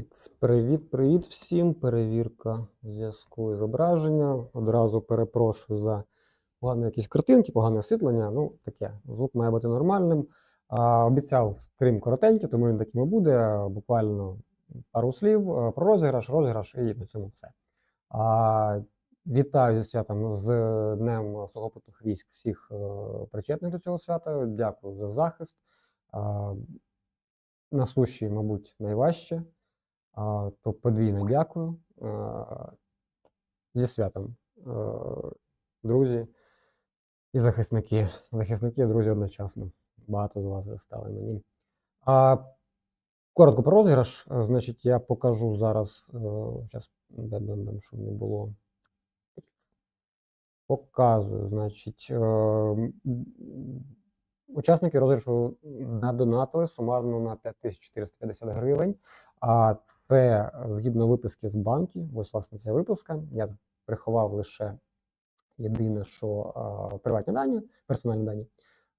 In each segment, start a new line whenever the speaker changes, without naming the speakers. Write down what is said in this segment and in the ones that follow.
Тикс. Привіт, привіт всім. Перевірка зв'язку і зображення. Одразу перепрошую за погані якісь картинки, погане освітлення. Ну, таке. Звук має бути нормальним. А, обіцяв стрім коротенький, тому він таким і буде. Буквально пару слів е, про розіграш, розіграш і на цьому все. А, вітаю зі святом з Днем Сухопутних військ всіх е, причетних до цього свята. Дякую за захист. А, на суші, мабуть, найважче. То подвійне дякую. Зі святом, друзі і захисники. Захисники, друзі, одночасно. Багато з вас стали мені. А, коротко про розіграш. Значить, я покажу зараз. Зараз, щоб не було. Показую, значить, е, учасники розіграшу надонатили сумарно на 5450 гривень. А це згідно виписки з банків. Ось, власне, ця виписка. Я приховав лише єдине, що а, приватні дані, персональні дані.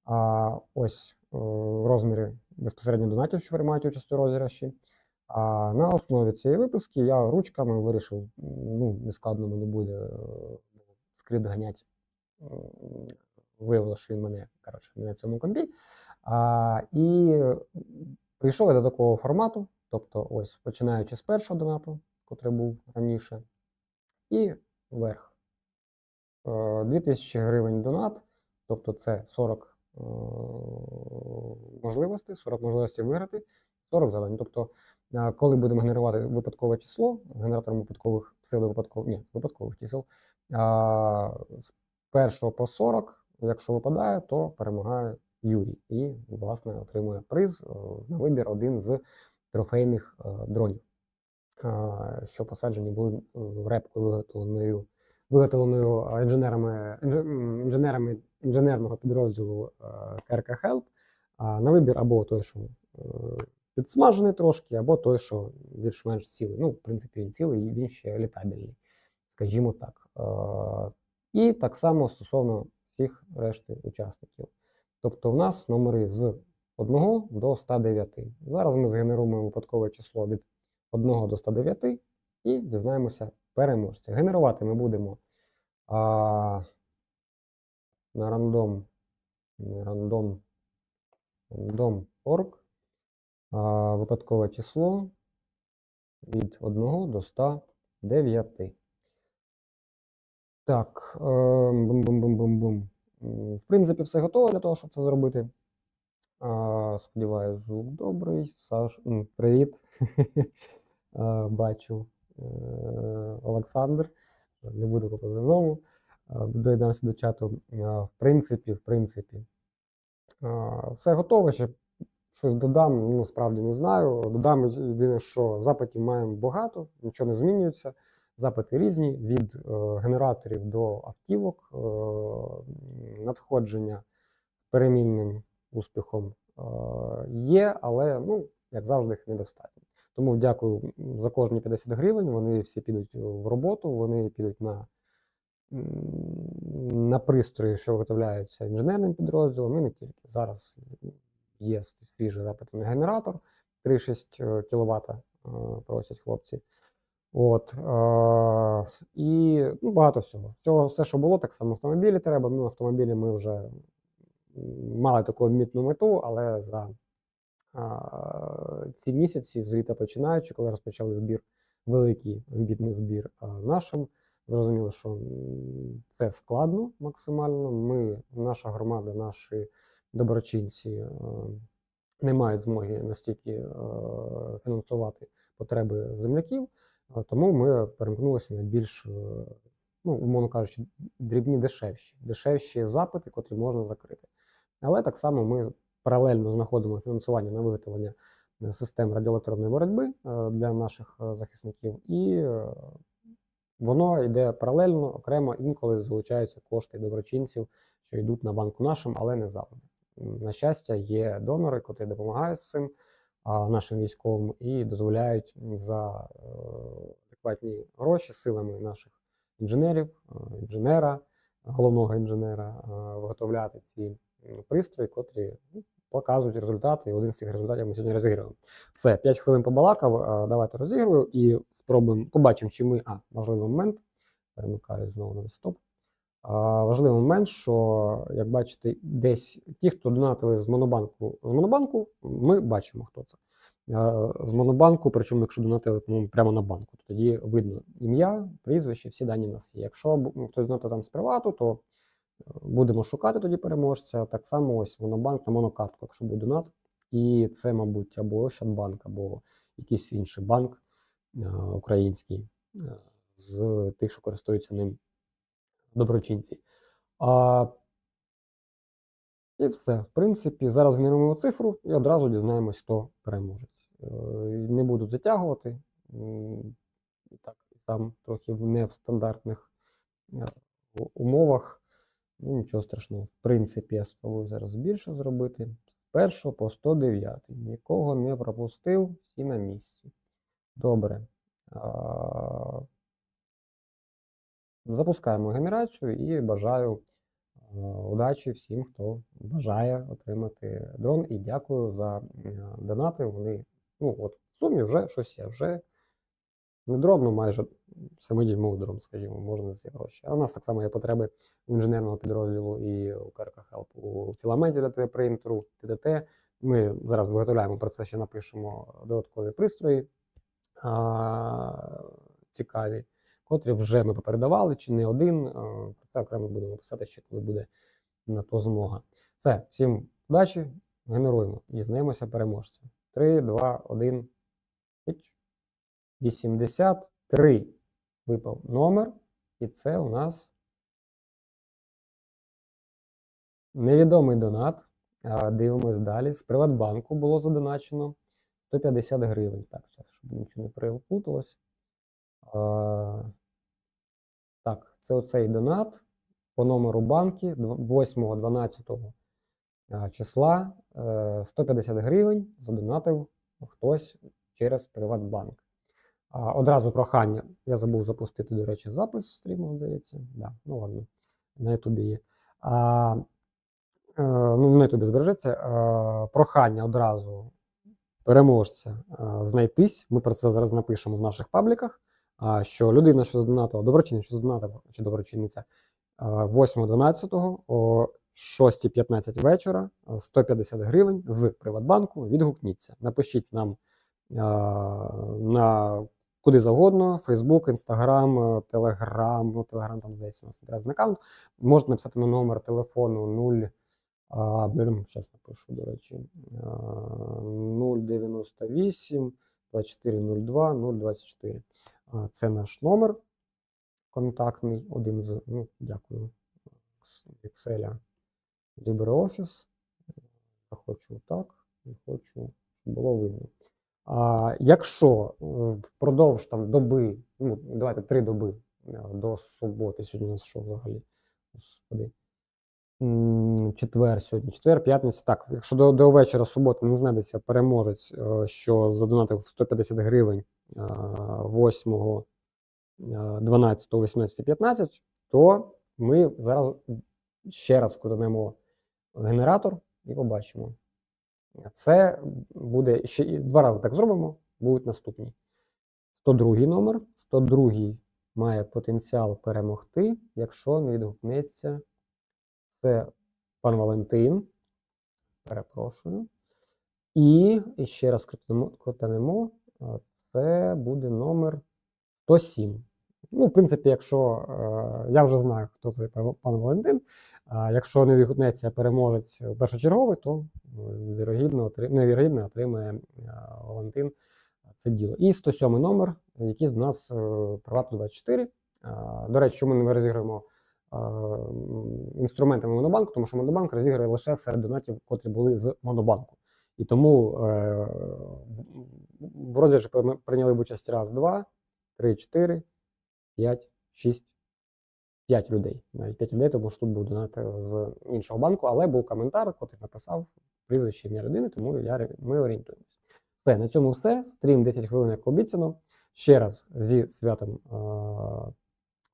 А ось е, розміри безпосередньо донатів, що приймають участь у розіграші. А на основі цієї виписки я ручками вирішив, ну, не складно мені буде е, скрипт ганять. Виявилося, що він мене коротше, не на цьому компі. А, і прийшов я до такого формату. Тобто, ось починаючи з першого донату, котрий був раніше, і вверх. Е, 2000 гривень донат, тобто це 40 е, можливостей, 40 можливостей виграти, 40 завдань. Тобто, е, коли будемо генерувати випадкове число, генератором випадкових сили випадкових, ні, випадкових чисел, з першого по 40, якщо випадає, то перемагає Юрій і, власне, отримує приз е, на вибір один з трофейних е, дронів, що посаджені були в репку виготовленою, виготовленою е, інженерами, інженерами інженерного підрозділу е, КРК Хелп. На вибір або той, що підсмажений трошки, або той, що більш-менш цілий. Ну, в принципі, він цілий, він ще літабельний, скажімо так. І так само стосовно всіх решти учасників. Тобто в нас номери з 1 до 109. Зараз ми згенеруємо випадкове число від 1 до 109 і дізнаємося переможця. Генерувати ми будемо а, на рандом, рандом, random.org а, випадкове число від 1 до 109. Так, е, бум-бум-бум-бум-бум. В принципі, все готово для того, щоб це зробити. А, Сподіваюсь, звук добрий. Саш, привіт. Бачу е, Олександр. Не буду по позивному. Доєднався до чату. В принципі, в принципі, все готово. Ще щось додам, ну справді не знаю. Додам єдине, що запитів маємо багато, нічого не змінюється. Запити різні від е, генераторів до автівок, е, надходження перемінним успіхом є, але ну, як завжди, їх недостатньо. Тому дякую за кожні 50 гривень. Вони всі підуть в роботу, вони підуть на, на пристрої, що виготовляються інженерним підрозділом, і не тільки. Зараз є свіжий запит на генератор 3,6 кВт просять хлопці. От, е, і ну, багато всього. Цього все, що було, так само автомобілі треба. Ну, автомобілі ми вже мали таку мітну мету, але за ці місяці, з літа починаючи, коли розпочали збір, великий амбітний збір нашим, зрозуміло, що це складно максимально. Ми, наша громада, наші доброчинці е, не мають змоги настільки е, фінансувати потреби земляків. Тому ми перемкнулися на більш, е, ну, умовно кажучи, дрібні дешевші, дешевші запити, котрі можна закрити. Але так само ми паралельно знаходимо фінансування на виготовлення е, систем радіоелектронної боротьби е, для наших е, захисників, і воно йде паралельно, окремо, інколи залучаються кошти доброчинців, що йдуть на банку нашим, але не завжди. На щастя, є донори, котрі допомагають з цим нашим військовим і дозволяють за адекватні гроші силами наших інженерів, інженера, головного інженера, виготовляти ці пристрої, котрі ну, показують результати, і один з цих результатів ми сьогодні розігруємо. Все, 5 хвилин побалакав. Давайте розігрую і спробуємо, побачимо, чи ми. А, важливий момент. Перемикаю знову на десктоп. Важливий момент, що, як бачите, десь ті, хто донатили з Монобанку, з Монобанку, ми бачимо, хто це. З Монобанку, причому, якщо донатили по-моєму, прямо на банку, то тоді видно ім'я, прізвище, всі дані в нас є. Якщо ну, хтось донатив там з привату, то будемо шукати тоді переможця. Так само ось Монобанк на монокартку, якщо буде донат. І це, мабуть, або Ощадбанк, або якийсь інший банк е, український е, з тих, що користуються ним доброчинці. А, і все. В принципі, зараз генеруємо цифру і одразу дізнаємось, хто переможець. Е, Не буду затягувати. Так, там трохи в- не в стандартних умовах. Ну, нічого страшного. В принципі, я спробую зараз більше зробити. З першого по 109. Нікого не пропустив, всі на місці. Добре. Запускаємо генерацію і бажаю удачі всім, хто бажає отримати дрон. І дякую за донати. Вони, ну, от в сумі вже щось є. Вже не дрон, ну майже 7-дюймовий скажімо, можна ці гроші. А у нас так само є потреби у інженерного підрозділу і у КРК Хелп у філаменті ДТ принтеру, ТДТ. Ми зараз виготовляємо про це ще напишемо додаткові пристрої а, цікаві, котрі вже ми попередавали, чи не один. Про це окремо будемо писати ще, коли буде на то змога. Все, всім удачі, генеруємо і знаємося переможця. 3, 2, 1. 83 випав номер, і це у нас невідомий донат. Дивимось далі. З Приватбанку було задоначено 150 гривень. Так, зараз, щоб нічого не переплуталось. Так, це оцей донат по номеру банки 8-12 числа е, 150 гривень задонатив хтось через Приватбанк. Одразу прохання. Я забув запустити, до речі, запис стріму, здається. Да, ну ладно, на Ютубі є. А, е, ну, на Ютубі збережеться. Прохання одразу переможця знайтись. Ми про це зараз напишемо в наших пабліках. Що людина, що задонатила, доброчинець, що задонатив, чи доброчинниця, 8.12 о 6.15 вечора 150 гривень з Приватбанку. Відгукніться. Напишіть нам на куди завгодно: Facebook, Instagram, Telegram, ну, Telegram там здається, у нас інтересний аккаунт. Можете написати на номер телефону 0. А, зараз напишу, до речі, 098 2402 024. Це наш номер контактний, один з, ну, дякую, Excel LibreOffice. Я хочу так, і хочу, щоб було видно. А, якщо е, впродовж там доби, ну давайте три доби е, до суботи, сьогодні у нас що взагалі? Господи. Четвер сьогодні, четвер, п'ятниця. Так, якщо до, до вечора суботи не знайдеться переможець, е, що задонатив 150 гривень е, 8, 12, 18, 15, то ми зараз ще раз крутанемо генератор і побачимо. Це буде ще два рази так зробимо, будуть наступні. 102 номер. 102 має потенціал перемогти, якщо не відгукнеться. Це пан Валентин. Перепрошую. І, ще раз крутанемо. Це буде номер 107. Ну, в принципі, якщо е, я вже знаю, хто це пан Валентин. А якщо не відгукнеться переможець першочерговий, то е, вірогідно, отри- не вірогідно отримає е, Валентин це діло. І 107 номер, який до нас е, Привату 24. До речі, чому ми розіграємо е, інструментами Монобанку, тому що Монобанк розігрує лише серед донатів, котрі були з Монобанку. І тому е, в розіграші прийняли б участь раз, два, три, чотири, п'ять, шість, п'ять людей. Навіть п'ять людей, тому що тут був донат з іншого банку, але був коментар, котрий написав прізвище ім'я людини, тому я, ми орієнтуємося. Все, на цьому все. Стрім 10 хвилин, як обіцяно. Ще раз зі святом е-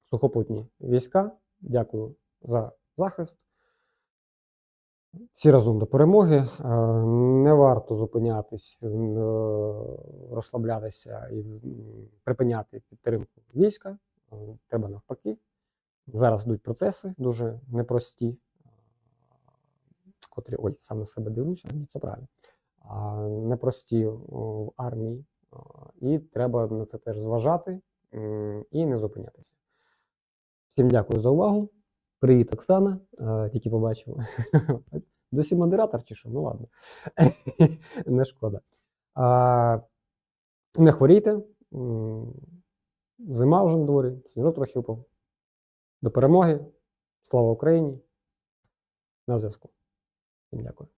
сухопутні війська. Дякую за захист. Всі разом до перемоги. Не варто зупинятись, е, розслаблятися і припиняти підтримку війська. Е, Треба навпаки. Зараз йдуть процеси дуже непрості, котрі, ой, сам на себе дивлюся, ні, все правильно. Непрості в армії, і треба на це теж зважати і не зупинятися. Всім дякую за увагу. Привіт, Оксана. Тільки побачив. Досі модератор чи що? Ну ладно. Не шкода. Не хворійте. Зима вже на дворі, сніжок трохи впав. До перемоги. Слава Україні. На зв'язку. Всім дякую.